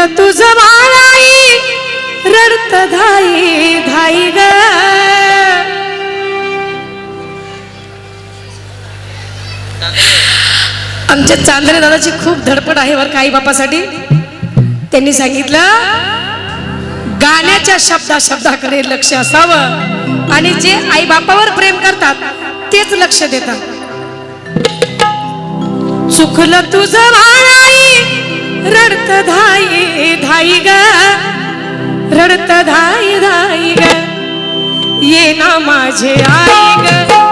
चुकलं तुझं बाळाई रडत धाई धाई ग. आमच्या चांदणे दादाची खूप धडपड आहे वर काही बापासाठी. त्यांनी सांगितलं गाण्याच्या शब्दा शब्दाकडे लक्ष असावं आणि जे आई बापावर प्रेम करतात तेच लक्ष देतात. चुकलं तुझं बाळाई रडत धाई धाई ग. रडत धाई धाई ग. ये ना माझे आई ग.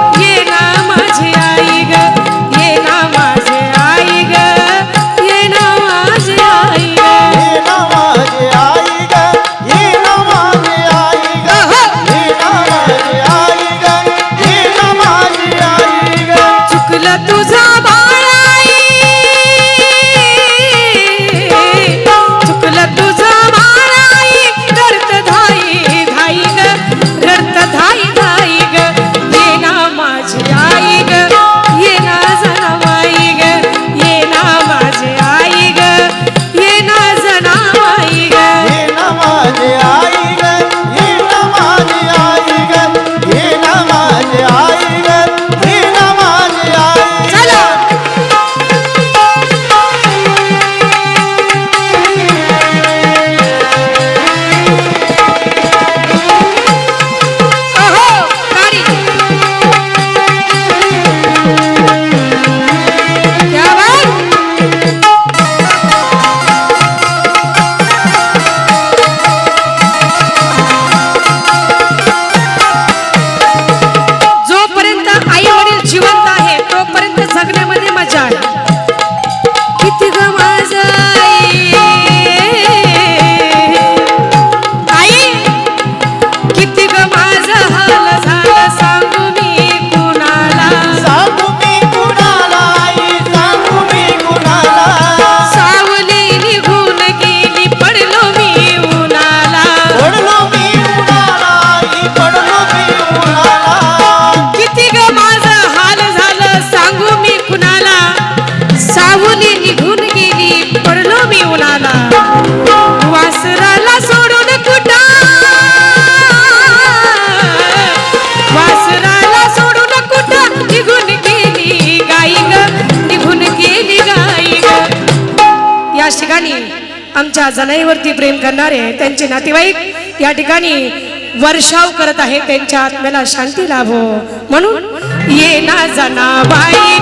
त्यांच्या जनाईवरती प्रेम करणारे त्यांचे नातेवाईक या ठिकाणी वर्षाव करत आहे त्यांच्या आत्म्याला शांती लाभो. म्हणून ये ना जना बाई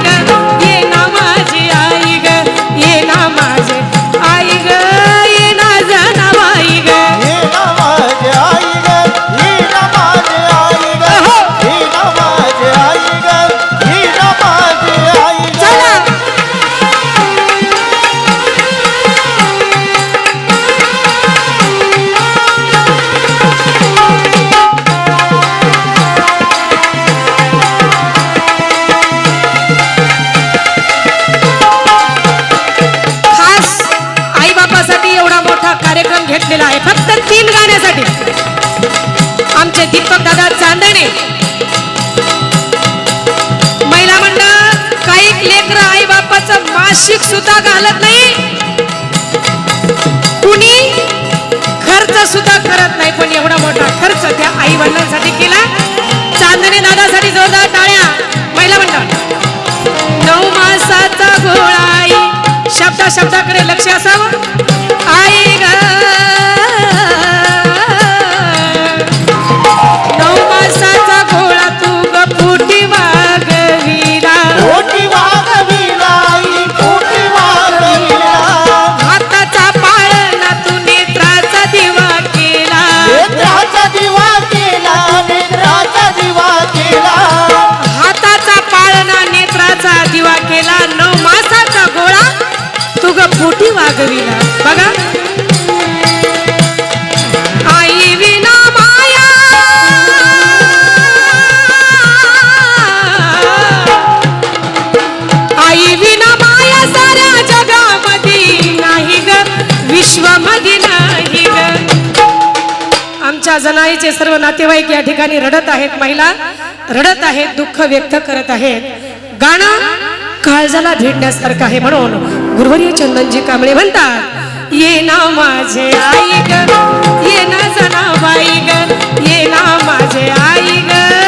कार्यक्रम आहे. फक्त तीन गाण्यासाठी. आमचे दीपक दादा चांदणे. महिला मंडळ काही लेकर आई बापाचं मासिक सुद्धा घालत नाही. कुणी खर्च सुद्धा करत नाही. पण एवढा मोठा खर्च त्या आई वडिलांसाठी केला. चांदणे दादासाठी जोरदार टाळ्या. महिला मंडळ. नऊ मासाचा गोळा आई. शब्दा शब्दाकडे लक्ष असावं. आमच्या जनाईचे सर्व नातेवाईक या ठिकाणी रडत आहेत. महिला रडत आहेत दुःख व्यक्त करत आहेत. गाणं काळजाला भेटण्यासारखं आहे म्हणून गुरुवर्य चंदनजी कांबळे म्हणतात ये ना माझे आई ग ये ना जनाबाई ग ये ना माझे आई ग.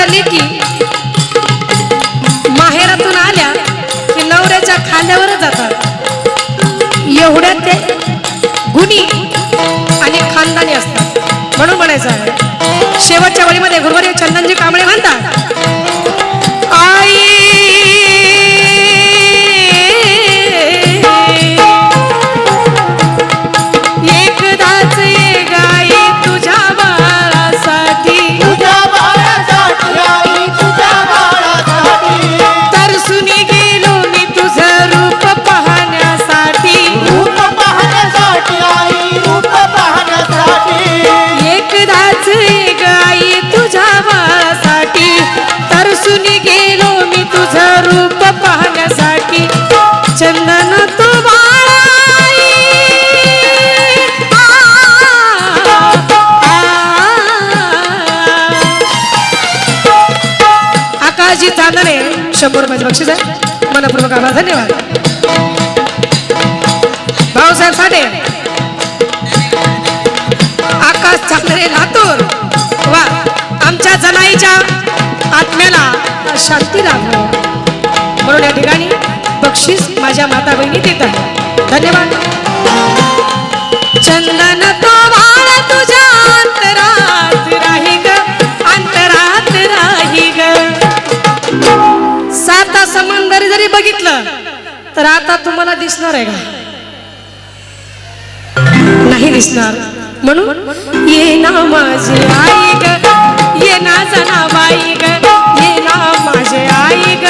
उमापाच्या लेखी माहेरातून आल्या की नवऱ्याच्या खांद्यावरच जातात. एवढ्या ते गुणी आणि खानदानी असतात. म्हणून म्हणायचं आहे शेवटच्या वळीमध्ये गुरु आ. आकाशजी चांदणे शंभर रुपयाचे बक्षीस आहे. मनपूर्वक आभार धन्यवाद. भाऊसाहेब साठे. आकाश चांदणे लातूर. वा आमच्या जनाईच्या आत्म्याला शांती लाभो म्हणून या ठिकाणी बक्षीस माझ्या माता बहिणी देत आहे. धन्यवाद. चंदन बघितलं तर आता तुम्हाला दिसणार आहे का? नाही दिसणार. म्हणून? ये ना माझी आई ग ये ना जनाबाई ग ये ना माझे आई ग.